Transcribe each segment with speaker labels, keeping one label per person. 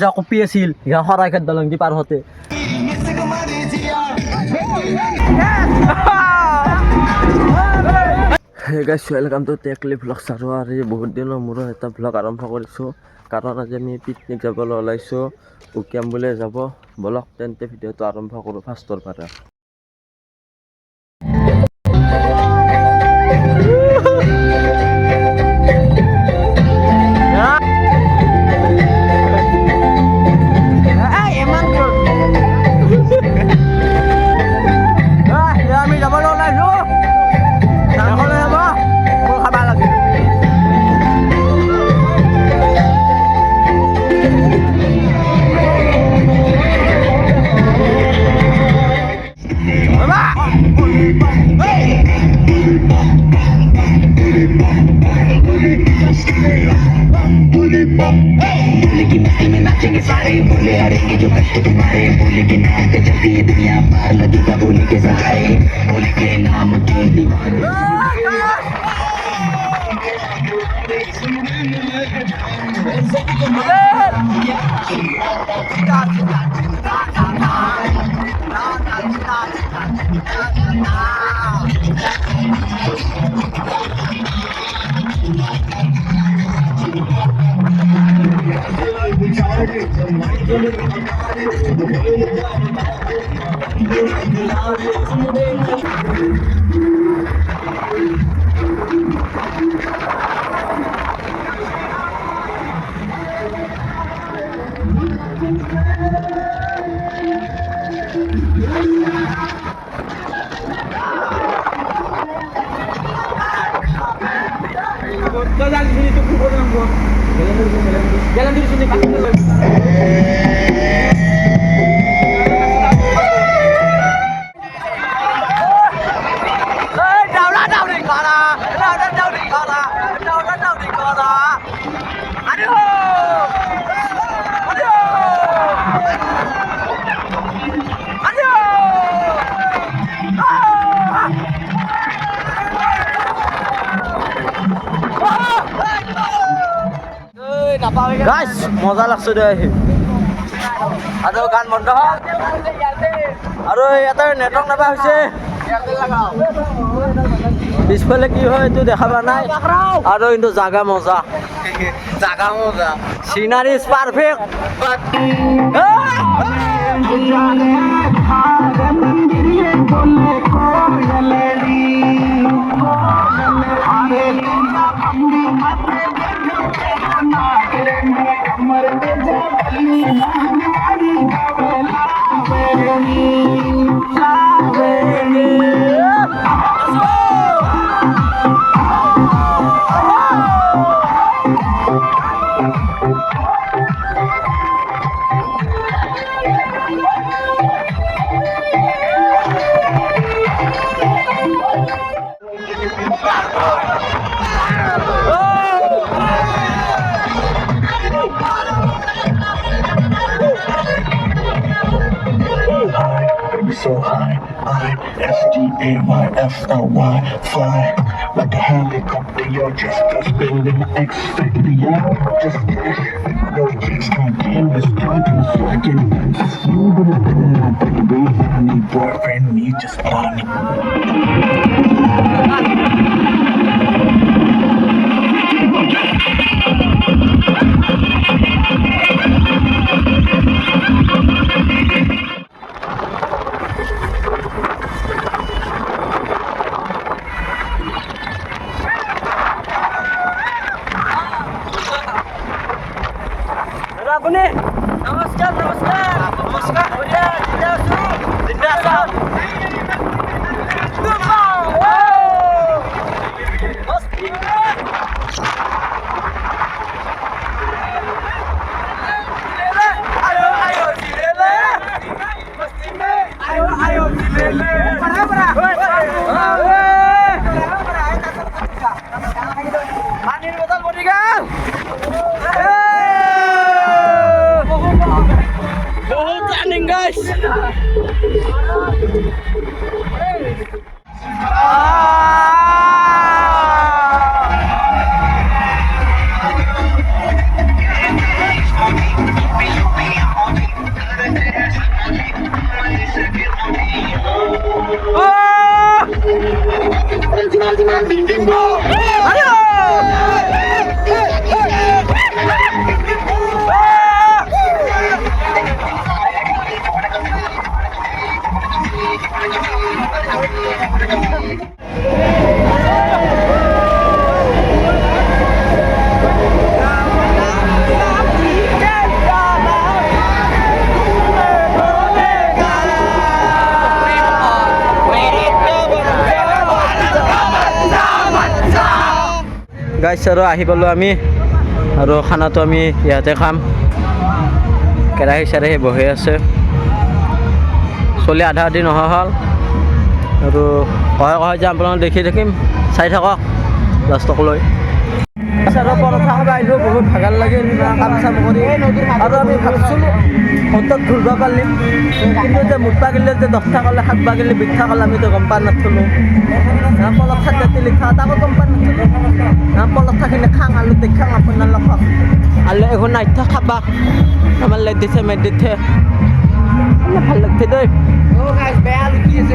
Speaker 1: যে কপি আছিল ইহা শৰাই খাদ্য দলং দি পাৰ হতে। Hey guys welcome to Tekli vlog চাৰো আৰু বহুত দিনৰ মূৰত এটা ভ্লগ আৰম্ভ কৰিছোঁ। কাৰণ আজি আমি পিকনিক যাবলৈ ওলাইছোঁ। উকিয়াম বুলিয়ে যাব। বলক তেন্তে ভিডিঅ'টো আৰম্ভ কৰোঁ ফাৰ্ষ্টৰ পৰা।
Speaker 2: नाचेंगे सारे बोले हरेंगे जो कष्ट तुम्हारे बोले के नाम पे चलती है दुनिया पार लगेगा बोले के सहारे बोले के नाम के दीवार
Speaker 1: Todas las visitas que podemos. Jalan diri sini Pak. Guys মজা লাগছে দে আহি। আৰু গান বন্ধ হওক আৰু ইয়াতে নেটৱৰ্ক নাপা হৈছে। পিছফালে কি হয় এইটো দেখা পোৱা নাই। আৰু কিন্তু জাগা মজা। জাগা মজা। Chinari is perfect
Speaker 3: so high, I S T A Y F L Y, fly like a helicopter. You're just a spinning me out. Just no chicks can't tame this talking fucking. Just you do my baby. Need boyfriend, me just planning.
Speaker 1: Benfica! Guys আৰু আহি পালোঁ আমি। আৰু খানাটো আমি ইয়াতে খাম। কেৰাহী চেৰাহী বহি আছে। চলি আধা আধি নহা হ'ল। আৰু কহে কহে যে আপোনালোক দেখি থাকিম। চাই থাকক। লাষ্টক লৈ। আৰু পৰঠা খাব আহিলোঁ বহুত ভাগাৰ লাগিল কাম চাম কৰি আৰু আমি ভাবছিলোঁ হঠাৎ ঘূৰিব পাৰিম কিন্তু যে মুঠা গিলে যে দহটা ক'লে সাতবা গিলে বিঠা ক'লে, আমিতো গম পোৱা নাছিলোঁ পলঠা জাতি লিখা, তাকো গম পোৱা নাছিলোঁ পলঠাখিনি খাং আলু দি খাং আপোনালোকক আলু এখন নাইথা খাবা। আমাৰ লাই দিছে মেদ দিছে। ভালো লাগছে দেই।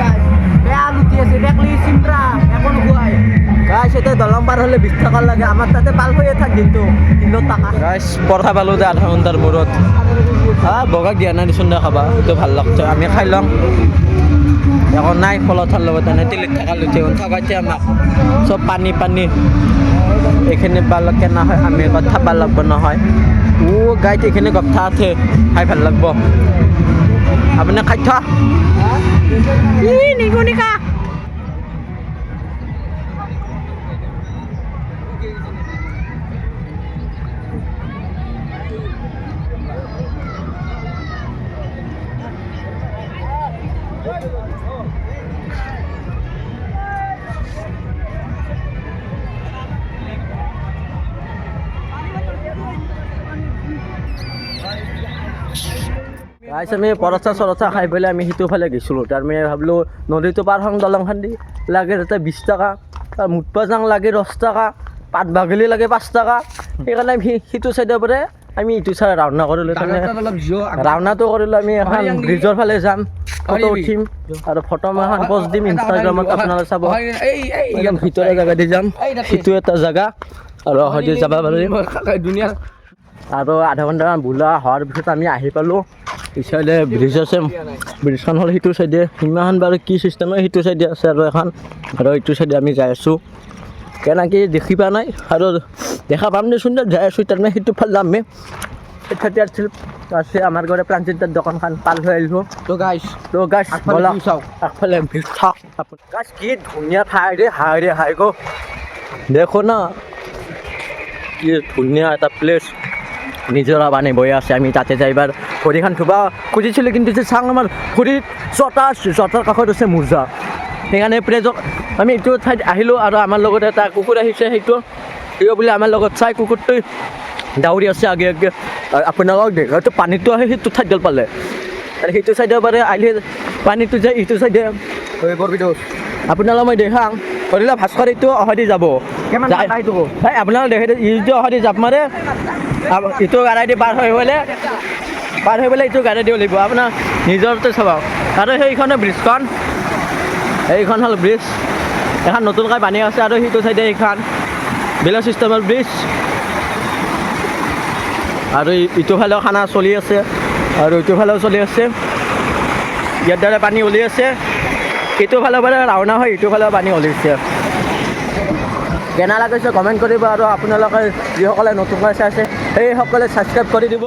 Speaker 1: গাইছ এতিয়া দলং পাৰ হ'লে বিছ টকা লাগে। আমাৰ তাতে পাল হৈয়ে থাক কিন্তু কিলো টকা। গাইছ পৰঠা পালোঁ যে আধা ঘণ্টাৰ মূৰত। হা বগা নাই দিচোন দে খাবা সেইটো ভালো লাগছে। আমি খাই লওঁ একো নাই পলঠাৰ লগত এনে তিলিত থকা লুঠি ঠগাইছে আমাক চব পানী পানী। এইখিনি পালে কেনে হয় আমি কথা ভালো লাগব নহয়। ও গাইত এইখিনি কথা আছে। খাই ভালো লাগব। আপুনি খাই থ গাইছ আমি পৰঠা চৰঠা খাই পেলাই আমি সিটো ফালে গৈছিলোঁ। তাৰমানে ভাবিলোঁ নদীটো পাৰ হওঁ দলংখন দি লাগে তাতে বিছ টকা মুঠপা যাং লাগে দহ টকা পাত বাগিলি লাগে পাঁচ টকা। সেইকাৰণে আমি সিটো চাইডৰ পৰা আমি ইটো চাইড ৰাওনা কৰিলোঁ। তাৰমানে ৰাওনাটো কৰিলোঁ আমি এখন ব্ৰিজৰ ফালে যাম ফটো উঠিম আৰু ফটো মই এখন পষ্ট দিম ইনষ্টাগ্ৰামত আপোনালোকে চাব। ভিতৰৰ জেগা দি যাম। সিটো এটা জেগা। আৰু হয়তো যাব পাৰিম আৰু আধা ঘণ্টামান বোলা হোৱাৰ পিছত আমি আহি পালোঁ। ইচাইডে ব্ৰিজ আছে। ব্ৰিজখন হ'ল সিটো চাইডে সিমানখন বাৰু কি চিষ্টেমৰ সিটো চাইডে আছে আৰু এখন। আৰু ইটো চাইডে আমি যাই আছোঁ। কেনেকৈ দেখি পোৱা নাই? আৰু দেখা পাম দেচোন দে যাই আছোঁ তাৰমানে সিটো ফালে আমি আছিল আছে আমাৰ ঘৰে প্ৰাঞ্চিতাৰ দোকানখন পাল হৈ আহিলোঁ।
Speaker 4: তো গাইছ
Speaker 1: তো গাছ
Speaker 4: আগফালে
Speaker 1: ব'লক
Speaker 4: চাওক।
Speaker 1: আগফালে চাওক গাছ কি ধুনীয়া ঠাই ৰে হাই ৰে হাই গো। দেখো না কি ধুনীয়া এটা প্লেচ নিজৰা পানী বৈ আছে আমি তাতে যাই। এবাৰ ভৰিখন ধুবা খুজিছিলোঁ কিন্তু যে চাং আমাৰ ভৰিত আছে জোতাৰ কাষত আছে মোজা সেইকাৰণে প্লেজক আমি এইটো ঠাইত আহিলোঁ আৰু আমাৰ লগত এটা কুকুৰ আহিছে সেইটো সিও বোলে আমাৰ লগত চাই কুকুৰটো দাউৰি আছে আগে আগে। আপোনালোকক দেখাটো পানীটো আহে সেইটো ঠাইত পালে। আৰু সেইটো চাইডৰ পৰা আহিলে পানীটো যায় ইটো চাইডে। আপোনালোক মই দেখাম। কৰিলে ভাস্কৰ এইটো যাব।
Speaker 4: টকা এইটো?
Speaker 1: এই আপোনালোক দেখে ইটো অহাদি জাপ মাৰে। ইটো গাড়ী পাৰ হৈ পেলাই পাৰ হৈ পেলাই ইটো গাড়ী দিব লাগিব আপোনাৰ নিজৰটো চাব। আৰু সেইখনে ব্ৰিজখন। এইখন হ'ল ব্ৰিজ। এখন নতুনকৈ বানি আছে আৰু সিটো চাইডে এইখন। বিল চিষ্টেমৰ ব্ৰিজ। আৰু ইটো ফালেও খানা চলি আছে। আৰু ইটো ফালেও চলি আছে। ইয়াৰ দ্বাৰা পানী ওলি আছে। ইটো ফালৰ পৰা ৰাওনা হয় ইটো ফালৰ পানী ওলিছে কেনে লাগিছে কমেণ্ট কৰিব আৰু আপোনালোকে যিসকলে নতুনকৈ চাইছে সেইসকলে ছাবস্ক্ৰাইব কৰি দিব।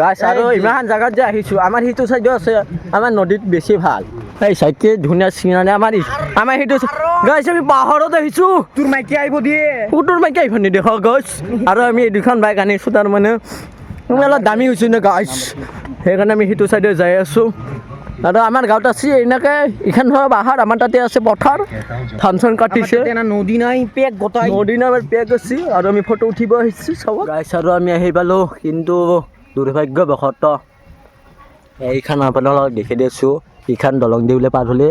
Speaker 1: গাছ আৰু ইমান জেগাত যে আহিছোঁ আমাৰ সিটো চাইডো আছে আমাৰ নদীত বেছি ভালো। এই চাইডে ধুনীয়া চিনাৰী আমাৰ আমাৰ সেইটো গাছ আমি পাহাৰত আহিছোঁ।
Speaker 4: তোৰ মাইকী আহিব দিয়ে।
Speaker 1: উত্তৰ মাইকে আহিব নেদেখ গছ আৰু আমি এই দুখন বাইক আনিছোঁ তাৰমানে অলপ দামী হৈছোঁ নে গাছ সেইকাৰণে আমি সেইটো চাইডে যাই আছোঁ। আৰু আমাৰ গাঁৱত আছে এনেকৈ ইখন ধৰক পাহাৰ আমাৰ তাতে আছে পথাৰ ধান চান কাটিছে
Speaker 4: নদী নাই পেক গোটাই।
Speaker 1: নদী নামৰ পেক আছে আৰু আমি ফটো উঠিব আহিছোঁ চব গাইছ আৰু আমি আহি পালোঁ কিন্তু দুৰ্ভাগ্যবশত এইখন আপোনালোকক দেখি দিছোঁ এইখন দলং দি বোলে পাৰ হ'লে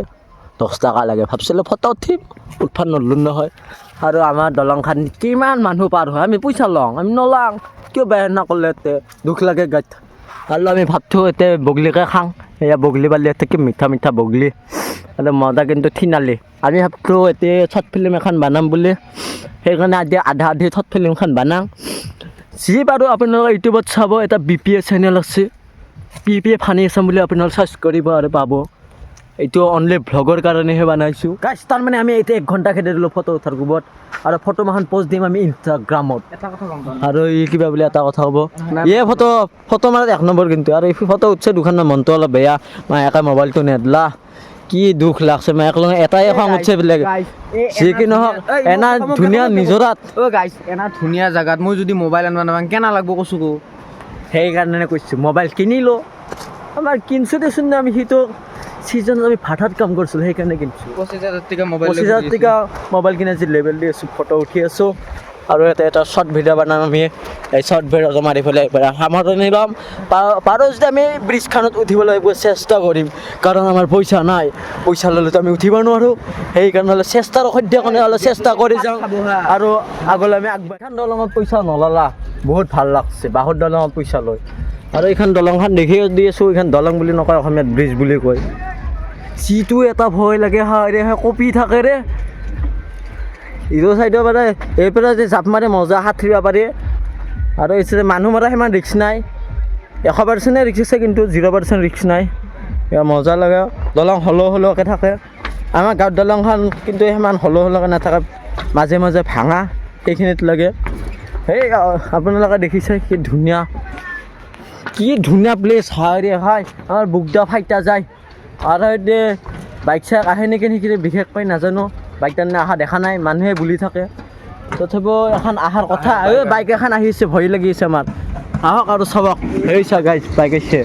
Speaker 1: দহ টকা লাগে। ভাবছিলোঁ ফটো উঠিম উঠবা নললো নহয়। আৰু আমাৰ দলংখন কিমান মানুহ পাৰ হয় আমি পইচা লওঁ আমি নলাং কিয় বেয়া নকৰিলে দুখ লাগে গাত আৰু আমি ভাবছোঁ এতিয়া বগলীকে খাওঁ এয়া বগলী পালি এতেকে মিঠা মিঠা বগলী? আৰু মজা কিন্তু থিনালি। আমি ভাবছোঁ এতিয়া শ্বৰ্ট ফিল্ম এখন বনাম বুলি। সেইকাৰণে আজি আধা আধি শ্বৰ্ট ফিল্মখন বনাওঁ যি বাৰু আপোনালোকে ইউটিউবত চাব, এটা বি পি এ চেনেল আছে। P P A funny Assam বুলি আপোনালোকে চাৰ্চ কৰিব আৰু পাব। এইটো অনলি ভ্লগৰ কাৰণেহে বনাইছোঁ। গাইছ তাৰমানে আমি এতিয়া এক ঘণ্টা খেদি দিলোঁ ফটো উঠাৰ কোবত আৰু ফটো মাখন পষ্ট দিম আমি ইনষ্টাগ্ৰামত আৰু ই কিবা বুলি এটা কথা হ'ব। ইয়ে ফটো ফটো মাৰাত এক নম্বৰ কিন্তু আৰু এই ফটো উঠছে দুখন মনটো অলপ বেয়া। মায়াকে মোবাইলটো নেদলা। কি দুখ লাগছে মায়াক লগত এটাই খং উঠছে বেলেগ যি কি নহওক এনা ধুনীয়া নিজৰাত।
Speaker 4: অ' গাইছ এনা ধুনীয়া জাগাত মই যদি মোবাইল আনিব নাপাওঁ কেনা লাগব কৈছোঁ
Speaker 1: সেইকাৰণে কৈছোঁ মোবাইল কিনিলোঁ। আমাৰ কিনছোঁ দেচোন আমি সিটো ছিজনত আমি ভাটাত কাম কৰিছিলোঁ সেইকাৰণে কিনিছোঁ।
Speaker 4: পঁচিছ হাজাৰ টকা মোবাইল
Speaker 1: পঁচিছ হাজাৰ টকা মোবাইল কিনে যি লেভেল দি আছোঁ ফটো উঠি আছোঁ। আৰু ইয়াতে এটা শ্বৰ্ট ভিডিঅ' বনাম আমি। এই শ্বৰ্ট ভিডিঅ'টো মাৰি পেলাই সামৰণি ল'ম পাৰোঁ যদি আমি ব্ৰিজখনত উঠিবলৈ চেষ্টা কৰিম কাৰণ আমাৰ পইচা নাই। পইচা ল'লেতো আমি উঠিব নোৱাৰোঁ। সেইকাৰণে হ'লে চেষ্টাৰ কাৰণে হ'লে চেষ্টা কৰি যাওঁ। আৰু আগলৈ আমি আগবাঢ়ি দলঙত পইচা নললা। বহুত ভালো লাগছে। বাঁহৰ দলঙত পইচা লয়। আৰু এইখন দলংখন দেখি দি আছোঁ এইখন দলং বুলি নকয় অসমীয়াত ব্ৰিজ বুলি কয়। যিটো এটা ভয় লাগে হাৰে কঁপি থাকে ৰে। ইটো চাইডৰ পৰা এইফালে যে জাপ মাৰি, মজা সাঁতুৰিব পাৰি। আৰু এইফালে মানুহ মৰা সিমান ৰিক্স নাই। এশ পাৰ্চেণ্টে ৰিক্স আছে, কিন্তু জিৰ' পাৰ্চেণ্ট ৰিক্স নাই। মজা লাগে। দলং হলৌ হলৌকৈ থাকে। আমাৰ গাঁৱৰ দলংখন কিন্তু সিমান হলৌ হলৌকৈ নাথাকে। মাজে মাজে ভাঙা, সেইখিনিত লাগে। সেই, আপোনালোকে দেখিছে কি ধুনীয়া। কি ধুনীয়া প্লেচ হয় ৰে হয় আমাৰ বুকদা ফাইটা যায়। আৰু এতিয়া বাইক চাইক আহে নেকি সেইখিনি বিশেষকৈ নাজানো। বাইক তাৰমানে অহা দেখা নাই মানুহে বুলি থাকে। তথাপিও এখন অহাৰ কথা এই বাইক এখন আহিছে ভয় লাগি আছে আমাৰ। আহক আৰু চাবক সেই চা গাইজ বাইক আহিছে।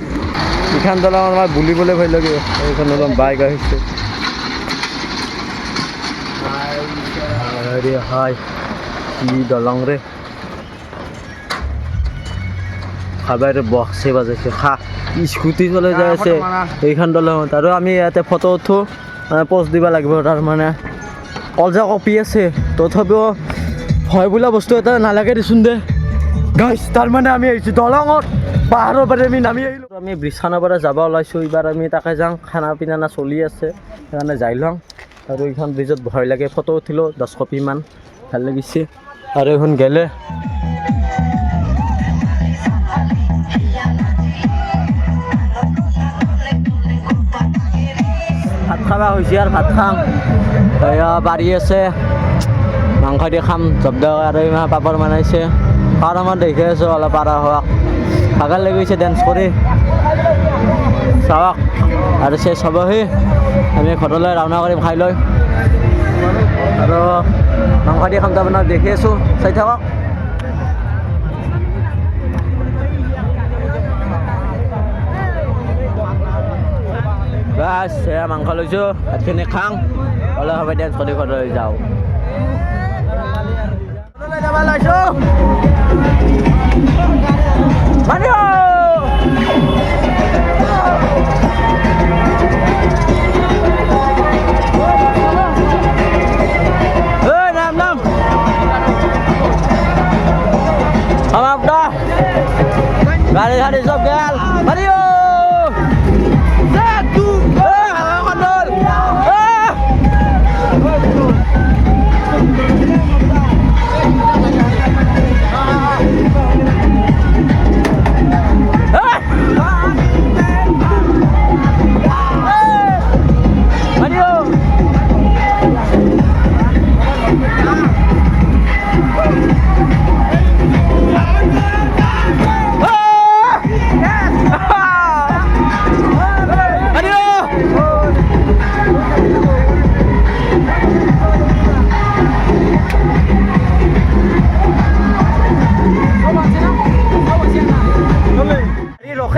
Speaker 1: ইখন দলং আমাৰ বুলিবলৈ ভয় লাগে। এইখন দলং বাইক আহিছে। আৰে হাই কি দলং ৰে। খাবাৰ বক্সে বাজাইছে। খা। স্কুটি চলাই যাই আছে এইখন দলঙত আৰু আমি ইয়াতে ফটো উঠো মানে পষ্ট দিব লাগিব তাৰমানে কলজা কপি আছে তথাপিও ভয় বোলা বস্তু এটা নালাগে দেচোন দে। গাইছ তাৰমানে আমি আহিছোঁ দলঙত। পাহাৰৰ পৰা আমি নামি আহিলোঁ। আমি ব্ৰিজখনৰ পৰা যাব ওলাইছোঁ এইবাৰ আমি তাকে যাওঁ খানা পিনা না চলি আছে সেইকাৰণে যাই লওঁ। আৰু এইখন ব্ৰিজত ভয় লাগে ফটো উঠিলোঁ দহ কপিমান ভালো লাগিছে। আৰু এইখন গেলে। ভাত খাবা হৈছে আৰু ভাত খাম। বাৰী আছে। মাংস দি খাম জব্দ আৰু ইমান পাপৰ বনাইছে। আৰু আমাৰ দেখি আছোঁ অলপ পাৰা হোৱা ভাগৰ লাগি গৈছে ডেন্স কৰি। চাওক আৰু চেচ হ'বহি আমি ঘৰলৈ ৰাওনা কৰিম খাই লৈ আৰু মাংস দি খাম তাৰমানে, দেখি আছোঁ। চাই থাকক। বাছ এয়া মাংস লৈছোঁ ভাতখিনি খাওঁ অলপ সময় ডেন্স কৰি ঘৰলৈ যাওঁ। যাব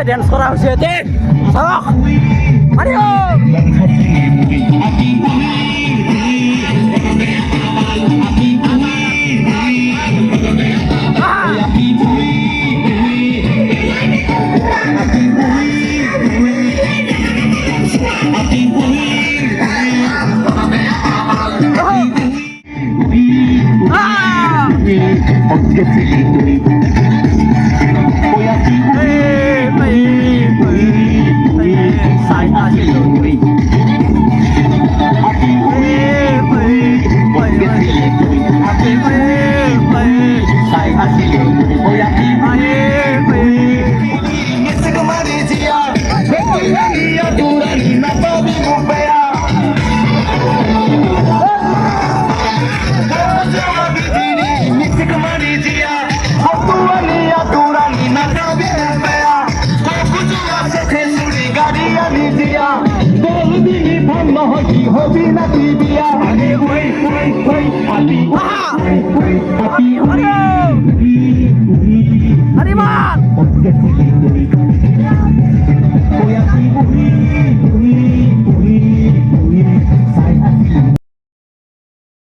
Speaker 1: ৰখে ডেন্স কৰা হৈছে ইয়াতে চাওক মাৰিও
Speaker 3: Voy